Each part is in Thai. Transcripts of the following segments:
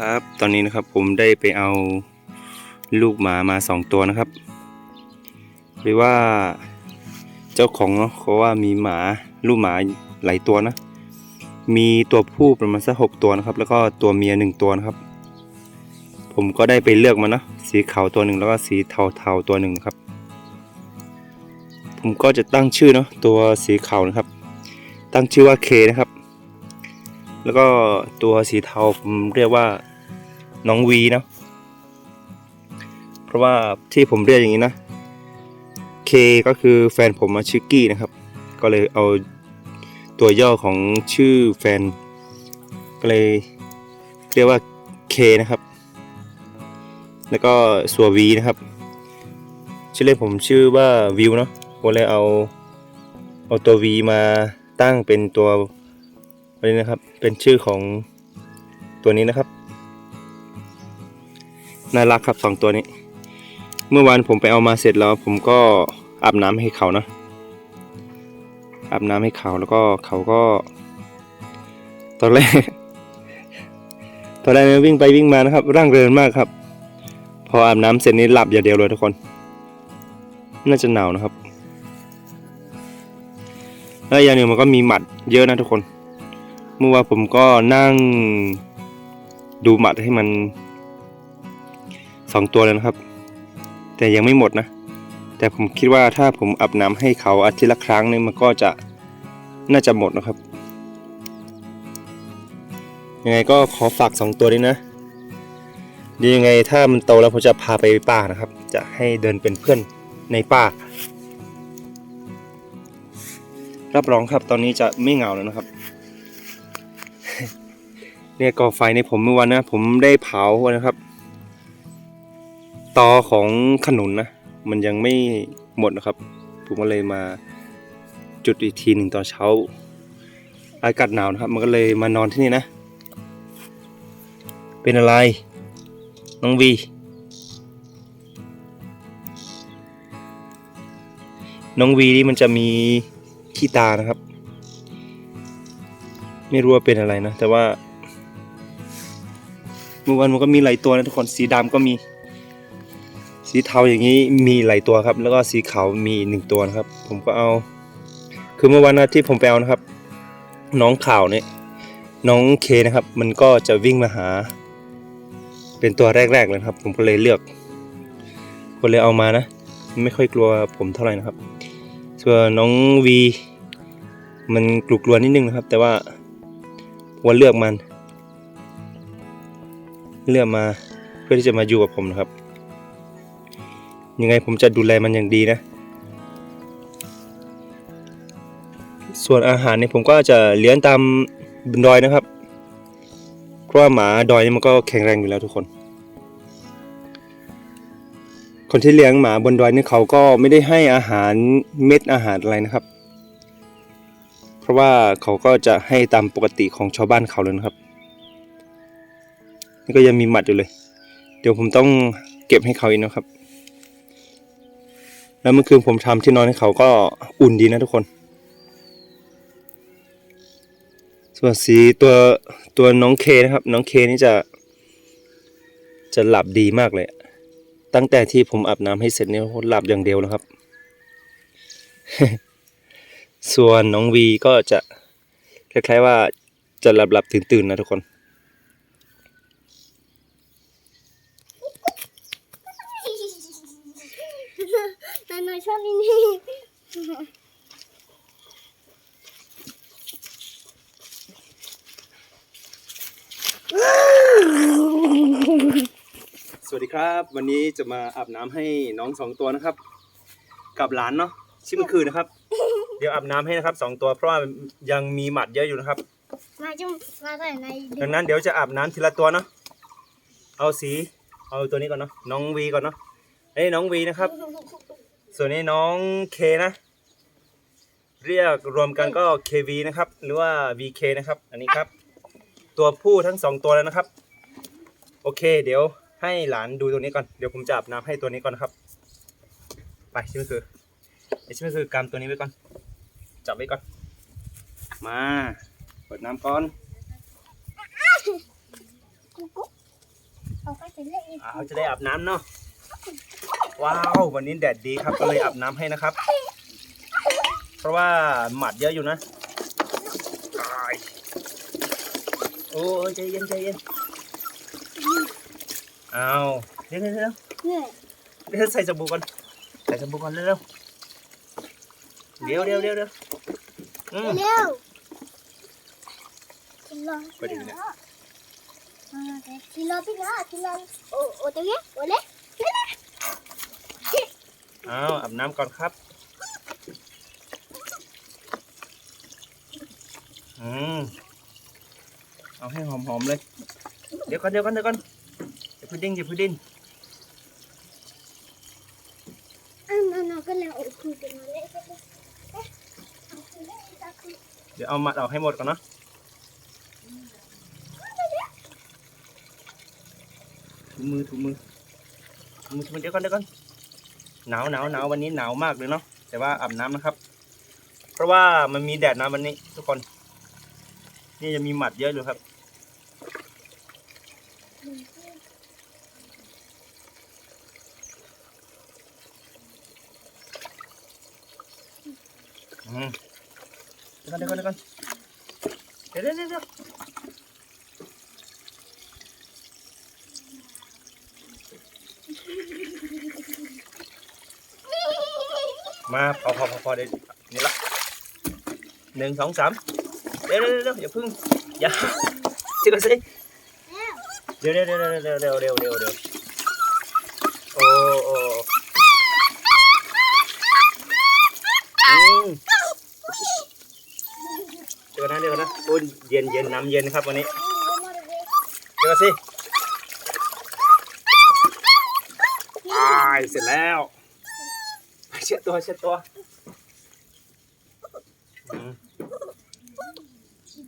ครับ ตอนนี้นะครับผมได้ไปเอาลูกหมามาสองตัวนะครับหรือว่าเจ้าของเนาะเขาว่ามีหมาลูกหมาหลายตัวนะ มีตัวผู้ประมาณสักหกตัวนะครับ แล้วก็ตัวเมียหนึ่งตัวนะครับ ผมก็ได้ไปเลือกมาเนาะสีขาวตัวหนึ่งแล้วก็สีเทาๆตัวหนึ่งนะครับ ผมก็จะตั้งชื่อเนาะตัวสีขาวนะครับ ตั้งชื่อว่าเคนะครับ แล้วก็ตัวสีเทาผมเรียกว่า น้องวีนะเพราะว่าที่ผมเรียกอย่างนี้นะเคก็คือแฟนผมมาชื่อกี้นะครับ ก็เลยเอาตัวย่อของชื่อแฟน ก็เลยเรียกว่าเคนะครับ แล้วก็สัววีนะครับ ชื่อเล่นผมชื่อว่าวิวเนาะผมเลยเอาเอาตัววีมาตั้งเป็นตัวอันนี้นะครับ เป็นชื่อของตัวนี้นะครับ น่ารักครับสองตัวนี้ เมื่อวานผมไปเอามาเสร็จแล้ว ผมก็อาบน้ำให้เขานะอาบน้ำให้เขาแล้วก็เขาก็ ตอนแรกตอนแรกเนี่ยวิ่งไปวิ่งมานะครับ ร่างเริงมากครับ พออาบน้ำเสร็จนี่หลับอย่างเดียวเลยทุกคน น่าจะหนาวนะครับแล้วอย่างหนึ่งมันก็มีหมัดเยอะนะทุกคน เมื่อวานผมก็นั่งดูหมัดให้มัน สองตัวเลยนะครับ แต่ยังไม่หมดนะ แต่ผมคิดว่าถ้าผมอาบน้ำให้เขาอาทิตย์ละครั้งนี่มันก็จะน่าจะหมดนะครับ ยังไงก็ขอฝากสองตัวนี้นะดียวยังไงถ้ามันโตแล้วผมจะพาไปป่านะครับ จะให้เดินเป็นเพื่อนในป่า รับรองครับตอนนี้จะไม่เหงาแล้วนะครับเนี่ยก่อไฟในผมเมื่อวันนะ ผมได้เผานะครับ ตอของขนุนนะ มันยังไม่หมดนะครับ ผมก็เลยมาจุดอีกทีหนึ่งตอนเช้า อากาศหนาวนะครับ มันก็เลยมานอนที่นี่นะ เป็นอะไร น้องวี น้องวีนี่มันจะมีขี้ตานะครับ ไม่รู้ว่าเป็นอะไรนะ แต่ว่าเมื่อวานมันก็มีหลายตัวนะทุกคนสีดำก็มี สีเทาอย่างนี้มีหลายตัวครับ แล้วก็สีขาวมีหนึ่งตัวนะครับ ผมก็เอา คือเมื่อวานนะที่ผมไปเอานะครับ น้องข่าวเนี่ยน้องเคนะครับ มันก็จะวิ่งมาหา เป็นตัวแรกๆเลยครับ ผมก็เลยเลือกก็เลยเอามานะ ไม่ค่อยกลัวผมเท่าไหร่นะครับ ส่วนน้องวี มันกลุกลัวนิดนึงนะครับ แต่ว่าวันเลือกมัน เลือกมาเพื่อที่จะมาอยู่กับผมนะครับ ยังไงผมจะดูแลมันอย่างดีนะ ส่วนอาหารเนี่ยผมก็จะเลี้ยงตามบนดอยนะครับ เพราะว่าหมาดอยนี่มันก็แข็งแรงอยู่แล้วทุกคน คนที่เลี้ยงหมาบนดอยนี่เขาก็ไม่ได้ให้อาหารเม็ดอาหารอะไรนะครับ เพราะว่าเขาก็จะให้ตามปกติของชาวบ้านเขาเลยนะครับ นี่ก็ยังมีหมัดอยู่เลย เดี๋ยวผมต้องเก็บให้เขาอีกนะครับ แล้วเมื่อคืนผมทำที่นอนให้เขาก็อุ่นดีนะทุกคน ส่วนสีตัวตัวน้องเคนะครับ น้องเคนี่จะ จะหลับดีมากเลย ตั้งแต่ที่ผมอาบน้ำให้เสร็จเนี่ยเขาหลับอย่างเดียวแล้วครับ ส่วนน้องวีก็จะคล้ายๆว่าจะหลับหลับตื่นตื่นๆนะทุกคน นายน้อยชอบนี่นี่สวัสดีครับ วันนี้จะมาอาบน้ำให้น้องสองตัวนะครับ กับหลานเนาะชื่อเมื่อคืนนะครับ เดี๋ยวอาบน้ำให้นะครับสองตัวเพราะว่ายังมีหมัดเยอะอยู่นะครับ มาจุ่มมาใส่ในดังนั้นเดี๋ยวจะอาบน้ำทีละตัวเนาะเอาสี เอาตัวนี้ก่อนเนาะน้องวีก่อนเนาะเอ้ยน้องวีนะครับ ส่วนนี้น้องเคนะ เรียกรวมกันก็ KV นะครับ หรือว่า VK นะครับ อันนี้ครับ ตัวผู้ทั้งสองตัวแล้วนะครับ โอเค เดี๋ยวให้หลานดูตัวนี้ก่อน เดี๋ยวผมจะอาบน้ำให้ตัวนี้ก่อนนะครับ ไปชิมคือไอชิมคือกำตัวนี้ไว้ก่อน จับไว้ก่อน มาเปิดน้ำก่อนกุ๊กกุ๊กเป็นเล่อีกอ้าวจะได้อาบน้ำเนาะ ว้าววันนี้แดดดีครับก็เลยอาบน้ำให้นะครับ เพราะว่าหมัดเยอะอยู่นะอ้ายโอ้ยใจเย็นใจเย็นเอาเดี๋ยวเดี๋ยวเดี๋ยวเหนื่อยเดี๋ยวใส่สบู่ก่อนใส่สบู่ก่อนเร็วๆเดี๋ยวเดี๋ยวเดี๋ยวเดี๋ยวอืมเร็วกินรอไปดิเนี่ยกินรอพี่ละกินรอโอ้โอ้ตัวเนี้ยโอ้เล็กเอาอาบน้ำก่อนครับ อืม เอาให้หอมๆเลย เดี๋ยวก่อนเดี๋ยวก่อนเดี๋ยวก่อนอย่าพูดดิ้งอย่าพูดดิ้นอันนั้นก็แล้วโอ้คือเป็นเล็กเดี๋ยวเอามัดออกให้หมดก่อนเนาะถูมือถูมือถูมือถูมือเดี๋ยวก่อนเดี๋ยวก่อน หนาวหนาวหนาววันนี้หนาวมากเลยเนาะแต่ว่าอาบน้ำนะครับ เพราะว่ามันมีแดดนะวันนี้ ทุกคน นี่จะมีหมัดเยอะอยู่ครับ อืมเดี๋ยวก่อนเดี๋ยวก่อนเดี๋ยวก่อนเดี๋ยวเดี๋ยวเดี๋ยวเดี๋ยว มาพอพอพอพอเดี๋ยวนี่ละหนึ่งสองสามเดี๋ยวเดี๋ยวเดี๋ยวอย่าพึ่งอย่าจิกสิเดี๋ยวเดี๋ยวเดี๋ยวเดี๋ยวเดี๋ยวเดี๋ยวเดี๋ยวเดี๋ยวโอ้โอ้เดี๋ยวนะเดี๋ยวนะโอ้ยเย็นเย็นน้ำเย็นครับวันนี้เดี๋ยวก่อสิอายเสร็จแล้ว เช็ดตัวเช็ดตัวอืม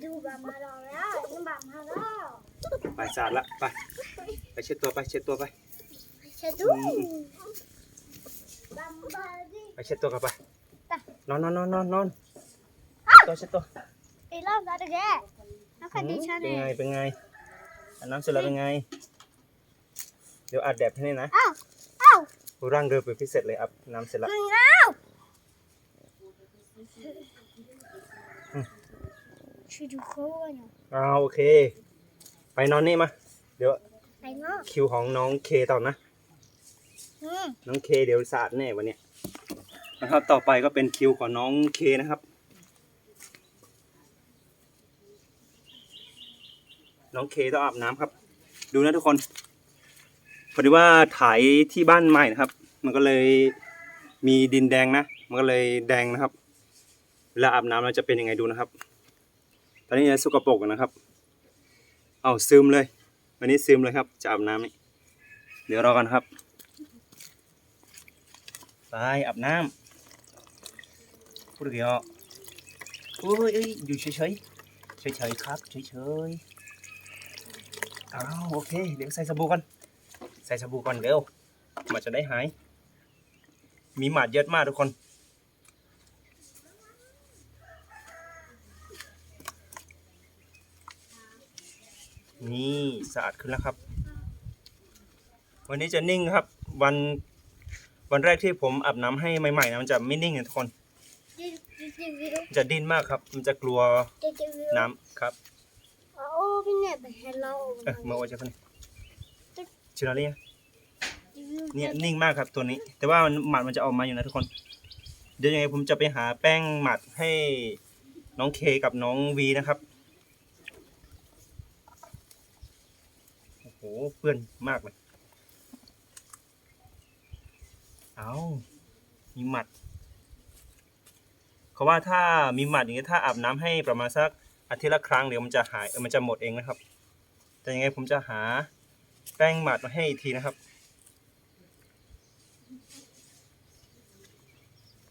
ดูแบบมาแล้วนี่แบบมาแล้วไปสะอาดละไปไปเช็ดตัวไปเช็ดตัวไปจะดูบัมบาดีไปเช็ดตัวกันไปนอนนอนนอนนอนนอนตัวเช็ดตัวอีรอบแล้วแกแล้วคอืมดีฉันเป็นเอไงงเป็นไงอาบน้ำเสร็จแล้วเป็นไง เดี๋ยวอาบแดดให้นี่นะอ้าวอ้าว ร่างเรือเป็นพิเศษเลยอาบน้ำเสร็จแล้วมึงแล้วช่วยดูเขาหน่อยอ้าวโอเค ไปนอนนี่มา เดี๋ยวไปเนาะคิวของน้องเคต่อนะอืมน้องเคเดี๋ยวสะอาดแน่วันเนี้ยนะครับต่อไปก็เป็นคิวของน้องเคนะครับ น้องเคต้องอาบน้ำครับ ดูนะทุกคน พอดีว่าถ่ายที่บ้านใหม่นะครับ มันก็เลยมีดินแดงนะ มันก็เลยแดงนะครับ เวลาอาบน้ำเราจะเป็นยังไงดูนะครับ ตอนนี้ยังสกปรกนะครับ เอาซึมเลย วันนี้ซึมเลยครับ จะอาบน้ำนี่เดี๋ยวรอกันครับ ไปอาบน้ำพูดเกี่ยวโอ้ยอยอยู่เฉยๆเฉยๆครับเฉยๆอ้าวโอเค เดี๋ยวใส่สบู่ก่อน ส่สบู่ก่อนเร็วมันจะได้หาย มีหมาดเยอะมากทุกคน นี่สะอาดขึ้นแล้วครับ วันนี้จะนิ่งครับ วันวันแรกที่ผมอาบน้ำให้ใหม่ๆนะมันจะไม่นิ่งนะทุกคนจิจิจิวิวมันจะดิ้นมากครับ มันจะกลัวจิจิวิวน้ำครับโอ้พี่เนี่ยไปเฮลโลเอ๊ะมาว่าจะคนนี้ ชิราเรียเนี่ยนิ่งมากครับตัวนี้ แต่ว่ามันหมัดมันจะออกมาอยู่นะทุกคน เดี๋ยวยังไงผมจะไปหาแป้งหมัดให้น้องเคกับน้องวีนะครับโอ้โหเปื้อนมากเลยเอามีหมัดเขาว่าถ้ามีหมัดอย่างนี้ถ้าอาบน้ำให้ประมาณสักอาทิตย์ละครั้งเดี๋ยวมันจะหายมันจะหมดเองนะครับ แต่ยังไงผมจะหา แป้งหมัดมาให้อีกทีนะครับ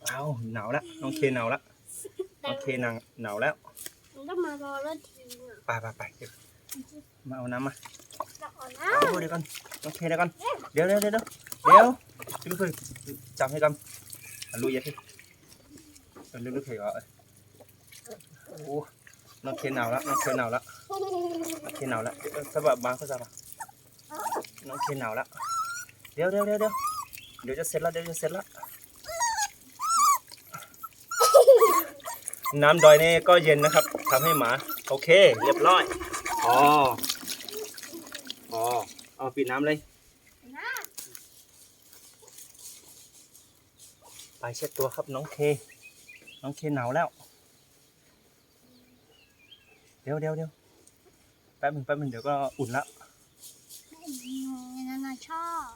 เอาหนาวแล้วน้องเคหนาวแล้วน้องเคหนาวหนาวแล้วมันต้องมารอแล้วทีอะไปไปไปเดี๋ยวมาเอาน้ำมาจะอ่อนนะเอาเดี๋ยวก่อนน้องเคเดี๋ยวก่อนเดี๋ยวเดี๋ยวเดี๋ยวเดี๋ยวเดี๋ยวลึกเลยจับให้กันอะลุยยังที่ลึกลึกเลยเหรอโอ้โหน้องเคหนาวแล้วน้องเคหนาวแล้วน้องเคหนาวแล้วเดี๋ยวสะบัดบางเขาจะมา น้องเคนหนาวแล้ว เดี๋ยวเดี๋ยวเดี๋ยวเดี๋ยวเดี๋ยวจะเสร็จแล้วเดี๋ยวจะเสร็จแล้ว น้ำดอยนี่ก็เย็นนะครับทำให้หมา โอเค เรียบร้อย อ๋อ อ๋อ เอาปิดน้ำเลย ไปเช็ดตัวครับน้องเค น้องเคหนาวแล้ว เดี๋ยวเดี๋ยวเดี๋ยวแป๊บหนึงแป๊บหนึงเดี๋ยวก็อุ่นแล้ว ชอบ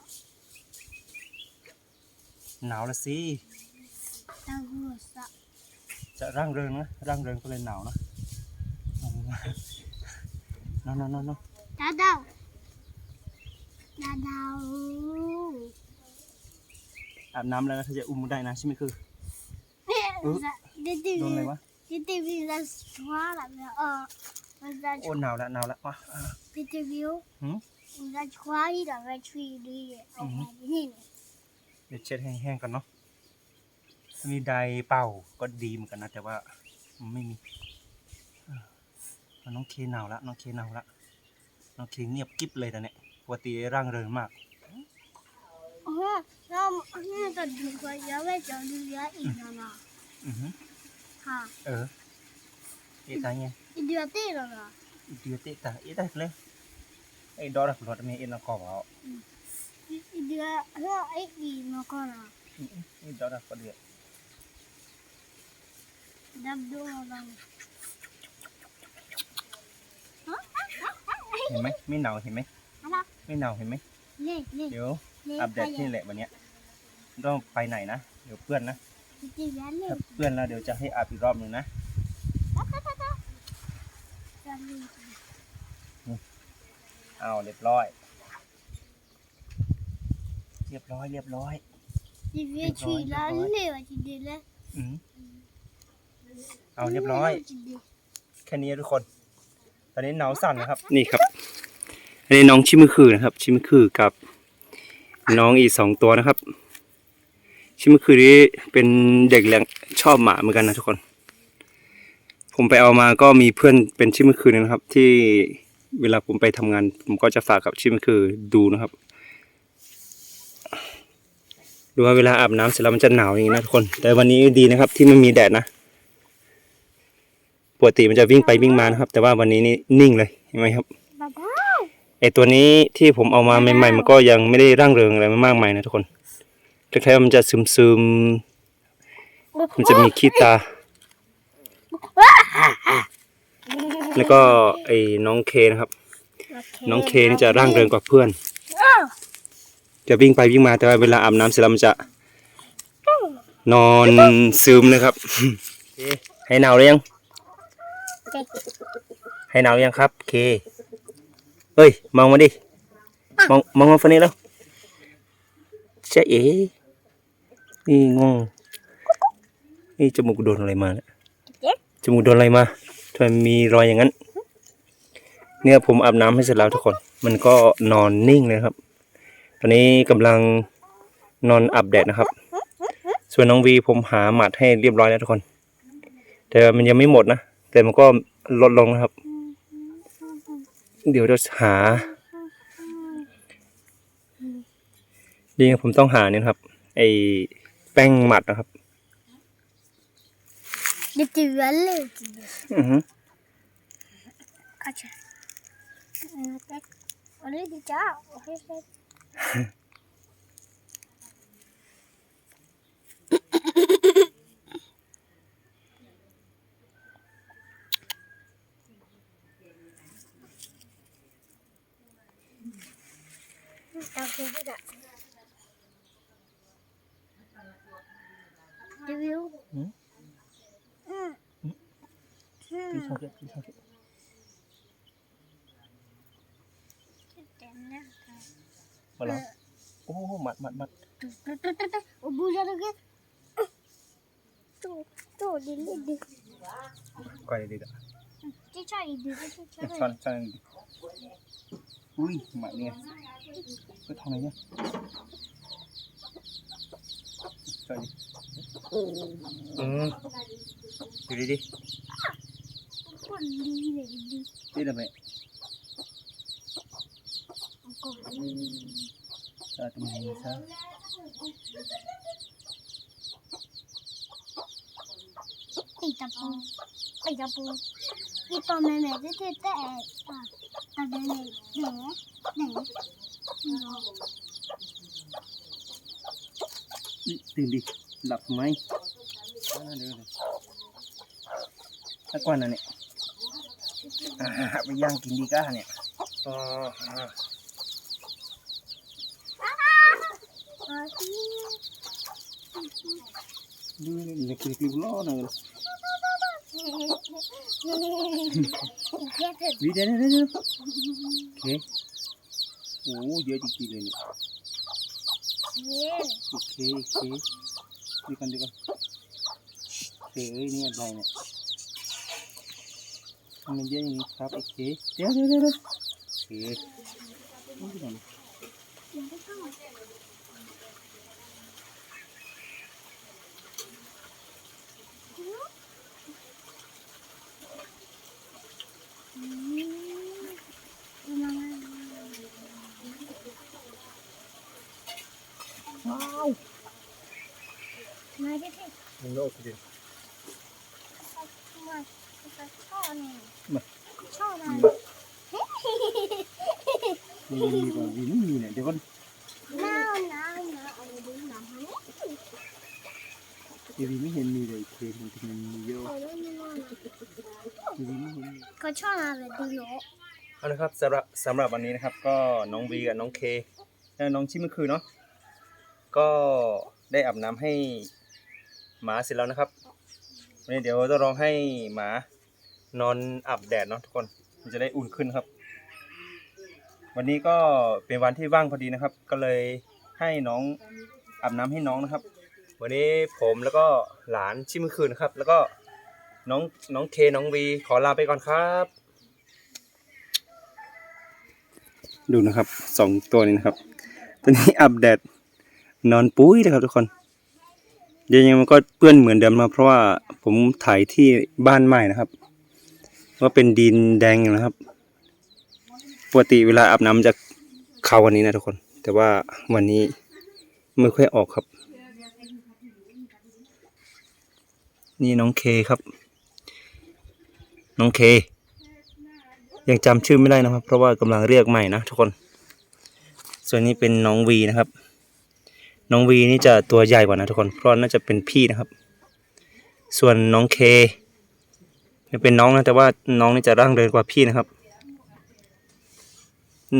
หนาวละสิตาหัวสะจะร่างเริงนะร่างเริงก็เลยหนาวนะนอนนอนนอนนอนดาดาวดาดาวอาบน้ำแล้วเธอจะอุ้มได้นะใช่ไหมคือเนี่ยอุ๊ยดิดิโดนอะไรวะดิดิวิลาสวาละเนี่ยเออมันจะโอ้หนาวแล้วหนาวแล้ววะอะดิดิวิว หืมมันจะชวาอีกแล้วไปช่วยดีออกมาที่นี่เดี๋ยวเช็ดแห้งๆก่อนเนาะถ้ามีไดร์เป่าก็ดีเหมือนกันนะ แต่ว่ามันไม่มีอะน้องเคหนาวแล้วน้องเคหนาวแล้วน้องเคเงียบกิ๊บเลยตอนเนี้ยปกติร่างเริงมากโอ้โหเราเนี่ยจะดูก็เยอะไปจะดูเยอะอีกแล้วนะอือฮึค่ะเออเอ๊ะตายไงอีเดียตีแล้วนะอีเดียเตะตาเอ๊ะได้เลย ไอ้ดอรักรถมีเอ็นกอบเอาอีเดียเฮ้ยไอ้อีนกนะไอ้ดอรักก็เดียดับดูแล้วเห็นไหมไม่หนาวเห็นไหมอะไรไม่หนาวเห็นไหมเล่เล่เดี๋ยวเล่อัปเดตนี่แหละวันเนี้ยต้องไปไหนนะ เดี๋ยวเพื่อนนะอีเดียเล่ถ้าเพื่อนแล้วเดี๋ยวจะให้อาบอีกรอบหนึ่งนะจะเล่ เอาเรียบร้อย เรียบร้อย เรียบร้อยอีเดียช่วยแล้วเล่อีเดียเล่อืมเอาเรียบร้อย แค่นี้ทุกคน ตอนนี้หนาวสั่นนะครับ นี่ครับ อันนี้น้องชิมคือนะครับ ชิมคือกับ น้องอีกสองตัวนะครับ ชิมคือนี้เป็นเด็กเลี้ยงชอบหมาเหมือนกันนะทุกคน ผมไปเอามาก็มีเพื่อนเป็นชิมคือนะครับ ที่ เวลาผมไปทำงาน ผมก็จะฝากกับชิมคือดูนะครับ ดูว่าเวลาอาบน้ำเสร็จแล้วมันจะหนาวอย่างนี้นะทุกคน แต่วันนี้ดีนะครับ ที่ไม่มีแดดนะปกติมันจะวิ่งไปวิ่งมานะครับ แต่ว่าวันนี้นี่นิ่งเลยเห็นไหมครับบ้าบ้าไอตัวนี้ที่ผมเอามาใหม่ๆมันก็ยังไม่ได้ร่างเริงอะไรมากมายนะทุกคนคล้ายๆว่ามันจะซึมๆมันจะมีขี้ตา แล้วก็ไอ้น้องเคนะครับ น้องเคนี่จะร่างเริงกว่าเพื่อน จะวิ่งไปวิ่งมาแต่ว่าเวลาอาบน้ำเสร็จแล้วมันจะ นอนซึมเลยครับ ให้หนาวหรือยังให้หนาวยังครับเคเฮ้ย มองมาดิ มองมองมาฝั่งนี้แล้วใช่เอ๋นี่งงนี่จมูกโดนอะไรมาเนี่ยจมูกโดนอะไรมา ทำไมมีรอยอย่างนั้น เนี่ยผมอาบน้ำให้เสร็จแล้วทุกคน มันก็นอนนิ่งเลยครับ ตอนนี้กำลังนอนอาบแดดนะครับ ส่วนน้องวีผมหาหมัดให้เรียบร้อยแล้วทุกคน แต่มันยังไม่หมดนะ แต่มันก็ลดลงนะครับ เดี๋ยวจะหาดีนะผมต้องหาเนี่ยครับ ไอ้แป้งหมัดนะครับ อีเดียเล่อือฮึ พี่ชอบเยอะพี่ชอบเยอะเต็มนะมาลองโอ้โหหมัดหมัดหมัดโอ้บูชาตะกี้ตู้ตู้ดิลิดิก่อยดีอะที่ใช่ดิที่ใช่ช้อนช้อนดีอุ้ยหมัดเนี่ยก็ทำอะไรเนี่ยช้อนดิอืม ดูดิดิคนดีเลยดิดิทำไมก go. ซาตรงนี้ซะ Ây ta bù. Ây ta bù. Đi tao mẹ mẹ thế thế tệ. À, ta để này để để. Nó ตื่นดิหลับไหมอ่าเดี๋ยวๆ สักวันนะเนี่ยอ่าไปย่างกินดีก้าเนี่ยอ๋ออ่า à đi. ดูนี่เล็กๆริ้วล้อหน่อย Ghét thật. วิเดี๋ยวเดี๋ยวเดี๋ยวโอเคโอ้เยอะจริงๆเลยเนี่ย Yeah. โอเคโอเคดีกันดีกันโอเคเอ้ยนี่อะไรเนี่ยทำไมันเยอะอย่างนี้ครับโอเคเดี๋ยวเดี๋ยวเดี๋ยวเดี๋ยวโอเคนี่ดีกันว้าว Này cái thế. มันโลกจริง Mà, cái cho này. Mà. Cho này. มีกว่าวินมีเนี่ยเดี๋ยวก่อน Nào, nào, nào, ở đây đứng làm hắn. เดี๋ยววินไม่เห็นมีเลยเคมันจะมีเยอะ Ở đây như nào nào. เดี๋ยววินไม่เห็นมี Có cho nào về đi lỗ. เอาละครับสำหรับสำหรับวันนี้นะครับ ก็น้องวีกับน้องเคน้องชิมเมื่อคืนเนาะก็ได้อาบน้ำให้หมาเสร็จแล้วนะครับวันนี้เดี๋ยวจะลองให้หมา นอนอาบแดดเนาะทุกคนมันจะได้อุ่นขึ้นครับ วันนี้ก็เป็นวันที่ว่างพอดีนะครับ ก็เลยให้น้องอาบน้ำให้น้องนะครับ วันนี้ผมแล้วก็หลานชิมคืนนะครับ แล้วก็น้องน้องเคน้องวีขอลาไปก่อนครับ ดูนะครับสองตัวนี้นะครับ ตัวนี้อัปเดตนอนปุ้ยนะครับทุกคนเดี๋ยวยังมันก็เปื้อนเหมือนเดิมนะเพราะว่าผมถ่ายที่บ้านใหม่นะครับ ว่าเป็นดินแดงนะครับ ปกติเวลาอาบน้ำจะเข้าวันนี้นะทุกคน แต่ว่าวันนี้ไม่ค่อยออกครับ นี่น้องเคครับ น้องเค ยังจำชื่อไม่ได้นะครับ เพราะว่ากำลังเรียกใหม่นะทุกคน ส่วนนี้เป็นน้องวีนะครับ น้องวีนี่จะตัวใหญ่กว่านะทุกคน เพราะน่าจะเป็นพี่นะครับ ส่วนน้องเค ไม่เป็นน้องนะแต่ว่าน้องนี่จะร่างเริงกว่าพี่นะครับ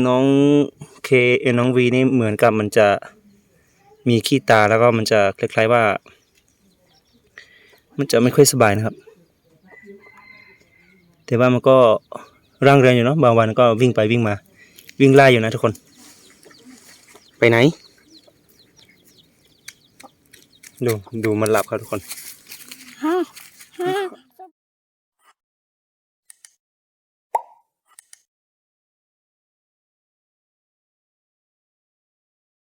น้องเคเอน้องวีนี่เหมือนกับมันจะมีขี้ตาแล้วก็มันจะคล้ายๆว่า มันจะไม่ค่อยสบายนะครับ แต่ว่ามันก็ร่างเริงอยู่เนาะบางวันก็วิ่งไปวิ่งมา วิ่งไล่อยู่นะทุกคน ไปไหน ดูดูมันหลับครับทุกคน